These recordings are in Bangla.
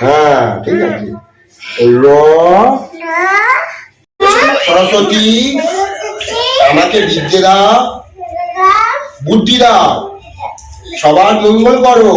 হ্যাঁ ঠিক আছে র সরস্বতী আমাকে বিদ্যে দাও বুদ্ধি দাও সবার মঙ্গল করো।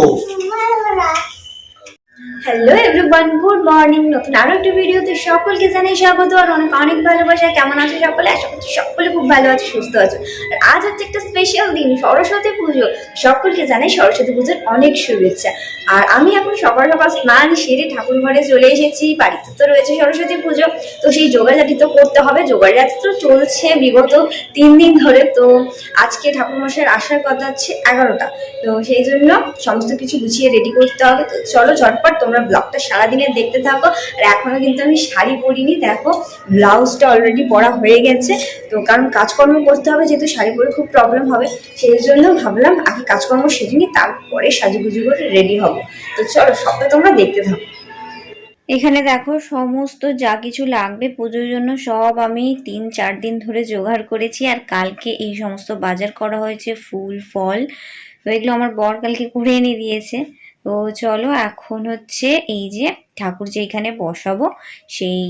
হ্যালো এভরিওয়ান গুড মর্নিং নতুন আরও একটা ভিডিওতে সকলকে জানাই স্বাগত আর অনেক অনেক ভালোবাসা। কেমন আছো সকলে? আশা করছি সকলে খুব ভালো আছে, সুস্থ আছো। আর আজ হচ্ছে একটা স্পেশাল দিন, সরস্বতী পুজো। সকলকে জানাই সরস্বতী পুজোর অনেক শুভেচ্ছা। আর আমি এখন সকাল সকাল স্নান সেরে ঠাকুর ঘরে চলে এসেছি। বাড়িতে তো রয়েছে সরস্বতী পুজো, তো সেই জোগাড়জাতি তো করতে হবে। জোগাড়জাতি তো চলছে বিগত তিন দিন ধরে। তো আজকে ঠাকুরমশাইয়ের আসার কথা হচ্ছে এগারোটা। তো সেই জন্য সমস্ত কিছু গুছিয়ে রেডি করতে হবে। তো চলো ঝটপট তোমরা ব্লগটা সারাদিনে দেখতে থাকো। আর এখনও কিন্তু আমি শাড়ি পরিনি, দেখো ব্লাউজটা অলরেডি পরা হয়ে গেছে। তো কারণ কাজকর্ম করতে হবে, যেহেতু শাড়ি পরে খুব প্রবলেম হবে, সেই জন্য ভাবলাম আগে কাজকর্ম সেরে নিই, তারপরে সাজুগুজু করে রেডি হব। তো চলো, সবটা তোমরা দেখতে থাকো। এখানে দেখো, সমস্ত যা কিছু লাগবে, পুজোর জন্য সব আমি তিন চার দিন ধরে জোগাড় করেছি। আর কালকে এই সমস্ত বাজার করা হয়েছে, ফুল, ফল। তো এগুলো আমার বর কালকে করে এনে দিয়েছে। তো চলো এখন হচ্ছে এই যে ঠাকুর যে এখানে বসাবো, সেই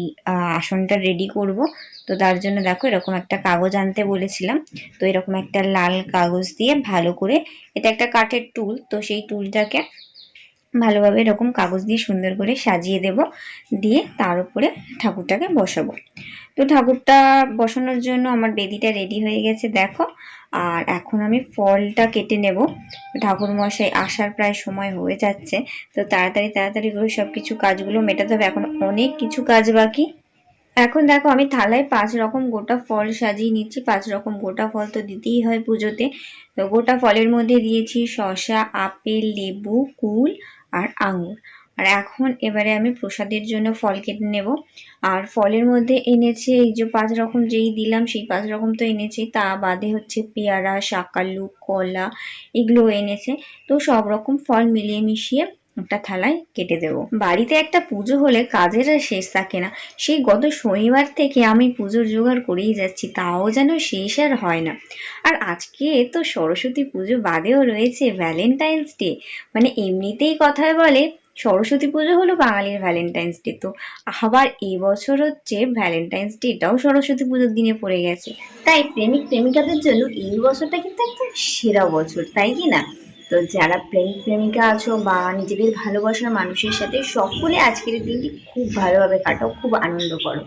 আসনটা রেডি করব। তো তার জন্য দেখো এরকম একটা কাগজ আনতে বলেছিলাম। তো এরকম একটা লাল কাগজ দিয়ে ভালো করে, এটা একটা কাঠের টুল, তো সেই টুলটাকে ভালোভাবে এরকম কাগজ দিয়ে সুন্দর করে সাজিয়ে দেব। দিয়ে তার উপরে ঠাকুরটাকে বসাবো। তো ঠাকুরটা বসানোর জন্য আমার বেদিটা রেডি হয়ে গেছে, দেখো। আর এখন আমি ফলটা কেটে নেব। ঠাকুর মশাই আসার প্রায় সময় হয়ে যাচ্ছে, তো তাড়াতাড়ি তাড়াতাড়ি করে সব কিছু কাজগুলো মেটাতে হবে। এখন অনেক কিছু কাজ বাকি। এখন দেখো আমি থালায় পাঁচ রকম গোটা ফল সাজিয়ে নিচ্ছি। পাঁচ রকম গোটা ফল তো দিতেই হয় পুজোতে। তো গোটা ফলের মধ্যে দিয়েছি শসা, আপেল, লেবু, কুল আর আঙুর। আর এখন এবারে আমি প্রসাদের জন্য ফল কেটে নেব। আর ফলের মধ্যে এনেছে এই যে পাঁচ রকম যেই দিলাম, সেই পাঁচ রকম তো এনেছে। তা বাদে হচ্ছে পেয়ারা, শাকালু, কলা, এগুলো এনেছে। তো সব রকম ফল মিলিয়ে মিশিয়ে একটা থালায় কেটে দেব। বাড়িতে একটা পুজো হলে কাজের আর শেষ থাকে না। সেই গত শনিবার থেকে আমি পুজোর জোগাড় করেই যাচ্ছি, তাও যেন শেষ আর হয় না। আর আজকে তো সরস্বতী পুজো বাদেও রয়েছে ভ্যালেন্টাইন্স ডে মানে এমনিতেই কথায় বলে সরস্বতী পুজো হলো বাঙালির ভ্যালেন্টাইন্স ডে তো আবার এই বছর হচ্ছে ভ্যালেন্টাইন্স ডেটাও সরস্বতী পুজোর দিনে পড়ে গেছে। তাই প্রেমিক প্রেমিকাদের জন্য এই বছরটা কিন্তু একদম সেরা বছর, তাই কি না? তো যারা প্রেমিক প্রেমিকা আছো বা নিজেদের ভালোবাসার মানুষের সাথে, সকলে আজকের দিনটি খুব ভালোভাবে কাটাও, খুব আনন্দ করো।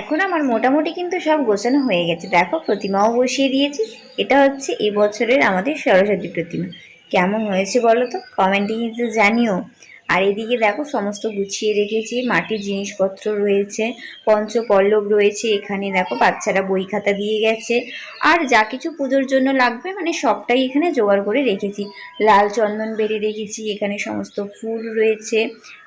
এখন আমার মোটামুটি কিন্তু সব গোছানো হয়ে গেছে। দেখো, প্রতিমাও বসিয়ে দিয়েছি। এটা হচ্ছে এবছরের আমাদের সরস্বতী প্রতিমা। কেমন হয়েছে বলো তো? কমেন্টে কিন্তু জানিও। আর এদিকে দেখো, সমস্ত গুছিয়ে রেখেছি। মাটির জিনিসপত্র রয়েছে, পঞ্চপল্লব রয়েছে, এখানে দেখো বাচ্চারা বই খাতা দিয়ে গেছে। আর যা কিছু পুজোর জন্য লাগবে মানে সবটাই এখানে জোগাড় করে রেখেছি। লাল চন্দন বেড়ে রেখেছি, এখানে সমস্ত ফুল রয়েছে।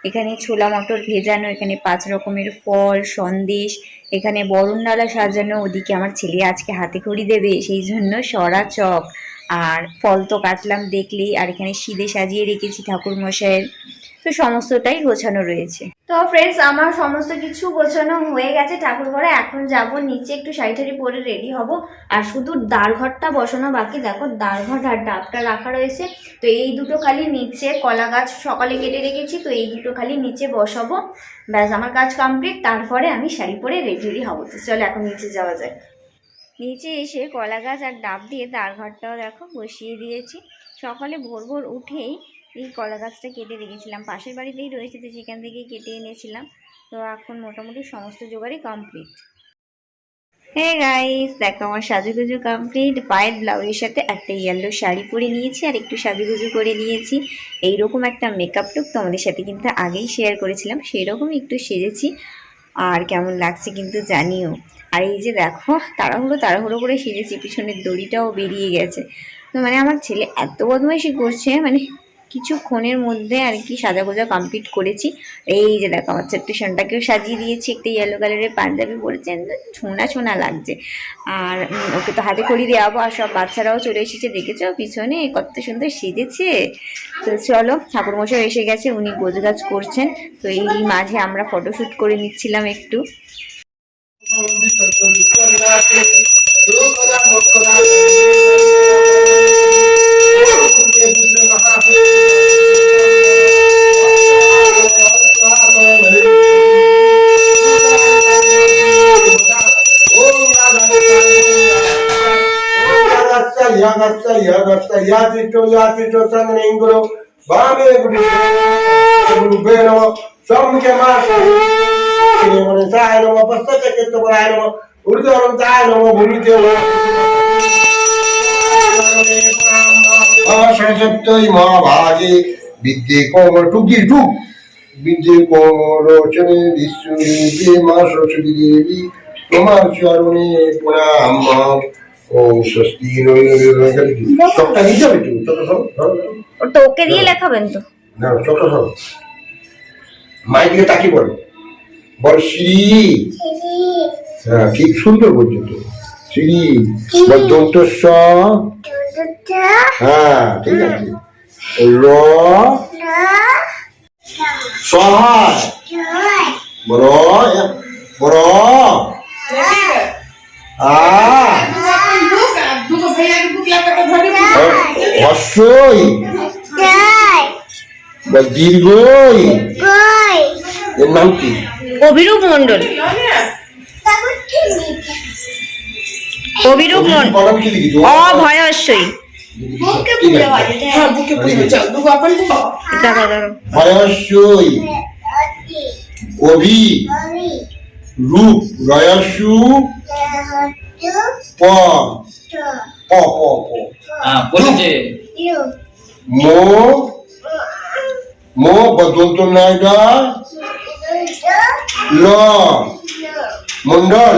এখানে ছোলা মটর ভেজানো, এখানে পাঁচ রকমের ফল, সন্দেশ, এখানে বরণডালা সাজানো। ওদিকে আমার ছেলে আজকে হাতে খড়ি দেবে, সেই জন্য সরা চক। আর ফল তো কাটলাম দেখলেই, আর এখানে সিদে সাজিয়ে রেখেছি ঠাকুর মশাইয়ের তো সমস্তটাই গোছানো রয়েছে। তো ফ্রেন্ডস আমার সমস্ত কিছু গোছানো হয়ে গেছে ঠাকুর ঘরে এখন যাব নিচে, একটু শাড়ি ঠাড়ি পরে রেডি হব। আর শুধু দাঁড়ঘরটা বসানো বাকি। দেখো, দাঁড়ঘর আর ডাবটা রাখা রয়েছে। তো এই দুটো খালি নিচে কলা গাছ সকালে কেটে রেখেছি। তো এই দুটো খালি নিচে বসাবো। ব্যাস, আমার কাজ কমপ্লিট তারপরে আমি শাড়ি পরে রেডি রেডি হব। তো চলো, এখন নিচে যাওয়া যায় নিচে এসে কলা গাছ আর ডাব দিয়ে তার দাঁড়ঘরটাও দেখো বসিয়ে দিয়েছি। সকালে ভোর ভোর উঠেই এই কলা গাছটা কেটে রেখেছিলাম। পাশের বাড়িতেই রয়েছে তো সেখান থেকেই কেটে এনেছিলাম। তো এখন মোটামুটি সমস্ত জোগাড়ই কমপ্লিট হে গাইস দেখো আমার সাজুগুজু কমপ্লিট পায়ের ব্লাউজের সাথে একটা ইয়েলো শাড়ি পরে নিয়েছি আর একটু সাজুগুজু করে নিয়েছি। এইরকম একটা মেকআপ লুক তোমাদের সাথে কিন্তু আগেই শেয়ার করেছিলাম। সেই রকমই একটু সেজেছি। আর কেমন লাগছে কিন্তু জানিও। আর এই যে দেখো, তাড়াহুড়ো তাড়াহুড়ো করে সেজেছি, পিছনের দড়িটাও বেরিয়ে গেছে। তো মানে আমার ছেলে এত বদমাইশি করছে মানে কিছুক্ষণের মধ্যে আর কি সাজা গোজা কমপ্লিট করেছি। এই যে দেখো, আমার ছোট্ট সাজিয়ে দিয়েছি, একটা ইয়েলো কালারের পাঞ্জাবি পরেছেন ছোনা ছোনা লাগছে। আর ওকে তো হাতে খড়ি দেওয়াবো, আর সব বাচ্চারাও চলে এসেছে, দেখেছ? পিছনে কত সুন্দর সেজেছে। তো চলো, ঠাকুরমশাই এসে গেছে, উনি গোজগাছ করছেন। তো এই মাঝে আমরা ফটোশ্যুট করে নিচ্ছিলাম একটু। యాగస్త యాగస్త యాతిష్టో యాతిష్టో సంగనింగులు బాబే గుడి గురు బేనో సంఖ్య మాస মহাভাগে বিদ্যে কোমর টুকি টুক। বিদ্যে কোমর মা সরস্বতী দেবী তোমার চরণে প্রণাম ওম স্বস্তি নিতে হবে একটু তো ওকে দিয়ে লেখাবেন তো। না ধরো মায়ের দিকে বলো বল হ্যাঁ ঠিক সুন্দর বলছো তো। শ্রী বদন্ত স হ্যাঁ ঠিক আছে। র। সহায়। বড় বড়। হর্ষই। বা দীর্ঘই। এর নাম কি? অভিরূপ মন্ডল অভিরূপ মন্ডল অভয়স্বই অভি। রূপ। রয়সু। প। প প হ্যাঁ বলেছে মো। মো বদন্ত নায়ডা ল মন্ডল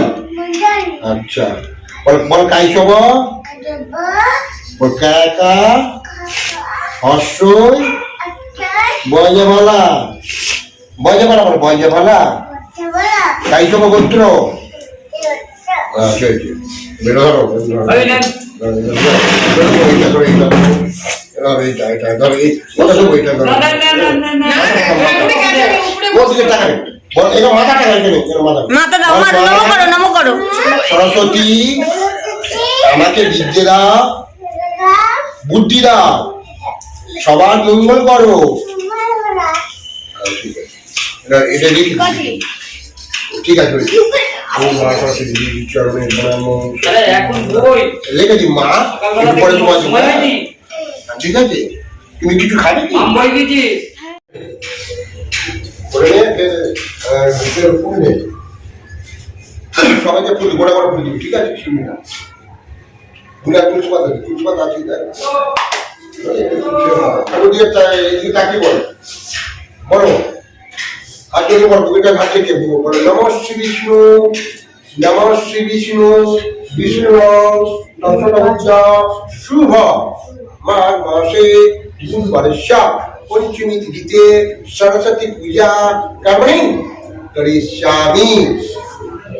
আচ্ছা বল বল কাইসব বল কাকা হর্ষই বয়জে ভালা বয়জে ভালা বল বয়জে ভালা কাইসব গোত্র আচ্ছা আচ্ছা বেরো ধরো বেরো ধরো। ওই নেন। এইটা ধরো, এইটা ধরো। ধরো, এইটা, এইটা, ধরো, এই- ওটা ধরো, এইটা ধরো। ওর দিকে তাকাবে। সরস্বতী আমাকে বিদ্যে দাও বুদ্ধি দাও সবার মঙ্গল করো। ঠিক আছে। এটা- এটা লিখে ঠিক আছে ওম মা পরে তোমার ঠিক আছে? তুমি কিছু খাবে কি? আম বই দিয়েছি করে নে, ফের, আহ, ফের ফুল নে। সবাইকে ফুল গোড়া গোড়া ফুল দিবি ঠিক আছে? শুনবি না। ফুল তুলসী পাতা তুলসী পাতা আছে দেখ ঠাকুর দিয়ে তা- এদিকে তাকিয়ে বল? বলো। হাত দিয়ে বল বুকেটা হাত বলো নম শ্রী বিষ্ণু নম শ্রী বিষ্ণু বিষ্ণু দশটা শুভ মাঘ মাসে বর্ষা পঞ্চমী তিথিতে সরস্বতী পূজা কর্মণি করিষ্যামি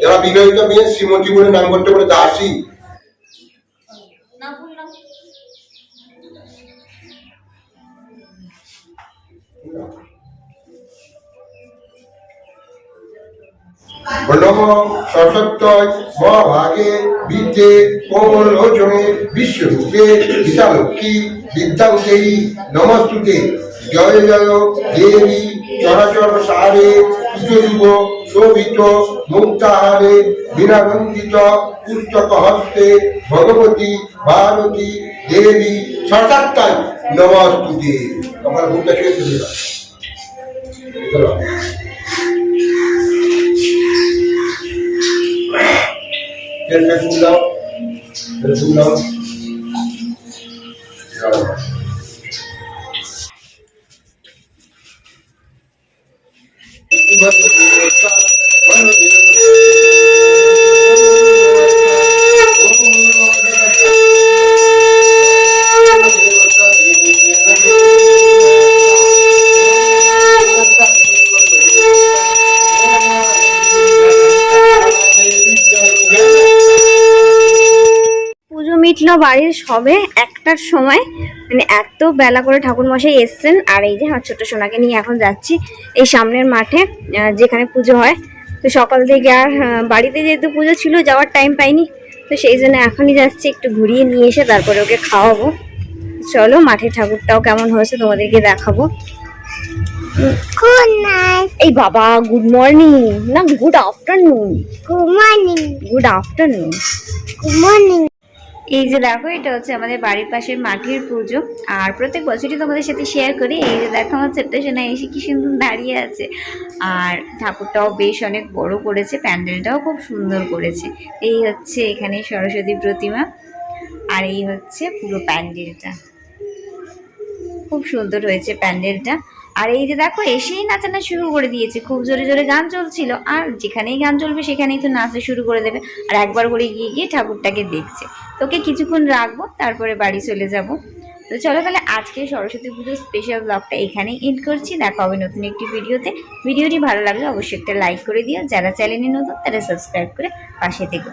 যারা বিবাহিত মেয়ে, শ্রীমতী বলে নাম করতে বলে দাসী নম সশক্তয় মহাভাগে বিদ্যে কোমল লোচনে বিশ্বরূপে বিদ্যালক্ষ্মী বিদ্যাঙ্কেয়ী নমস্তুতে। জয় জয়, দেবী, চরাচর সারে সুচরূপ শোভিত মুক্তাহারে বিনানন্দিত পুস্তক হস্তে, ভগবতী ভারতী দেবী সশক্তায় নমস্তুতে। আমার মুখটা শুয়ে দিলাম Quer que full মিটলো বাড়ির সবে একটার সময় মানে এত বেলা করে ঠাকুর মশাই এসছেন আর এই যে আমার ছোট সোনাকে নিয়ে এখন যাচ্ছি এই সামনের মাঠে যেখানে পুজো হয় তো সকাল থেকে আর বাড়িতে যেহেতু পুজো ছিল যাওয়ার টাইম পাইনি তো সেই জন্য এখনই যাচ্ছি একটু ঘুরিয়ে নিয়ে এসে তারপরে ওকে খাওয়াবো চলো মাঠের ঠাকুরটাও কেমন হয়েছে তোমাদেরকে দেখাবো. এই বাবা গুড মর্নিং না good afternoon Good morning. Good afternoon good morning. এই যে দেখো, এটা হচ্ছে আমাদের বাড়ির পাশের মাটির পুজো। আর প্রত্যেক বছরই তোমাদের সাথে শেয়ার করি। এই যে দেখো, আমার ছোট্ট সোনা এসে কি সুন্দর দাঁড়িয়ে আছে। আর ঠাকুরটাও বেশ অনেক বড় করেছে, প্যান্ডেলটাও খুব সুন্দর করেছে। এই হচ্ছে এখানে সরস্বতী প্রতিমা। আর এই হচ্ছে পুরো প্যান্ডেলটা। খুব সুন্দর হয়েছে প্যান্ডেলটা। আর এই যে দেখো, এসেই নাচানো শুরু করে দিয়েছে। খুব জোরে জোরে গান চলছিল। আর যেখানেই গান চলবে, সেখানেই তো নাচতে শুরু করে দেবে। আর একবার করে গিয়ে গিয়ে ঠাকুরটাকে দেখছে। তোকে কিছুক্ষণ রাখব, তারপরে বাড়ি চলে যাব। তো চলো তাহলে আজকে সরস্বতী পুজোর স্পেশাল ব্লগটা এখানেই এন্ড করছি। দেখা হবে নতুন একটি ভিডিওতে। ভিডিওটি ভালো লাগলে অবশ্যই একটা লাইক করে দিও। যারা চ্যানেলে নতুন, তারা সাবস্ক্রাইব করে পাশে থেকো।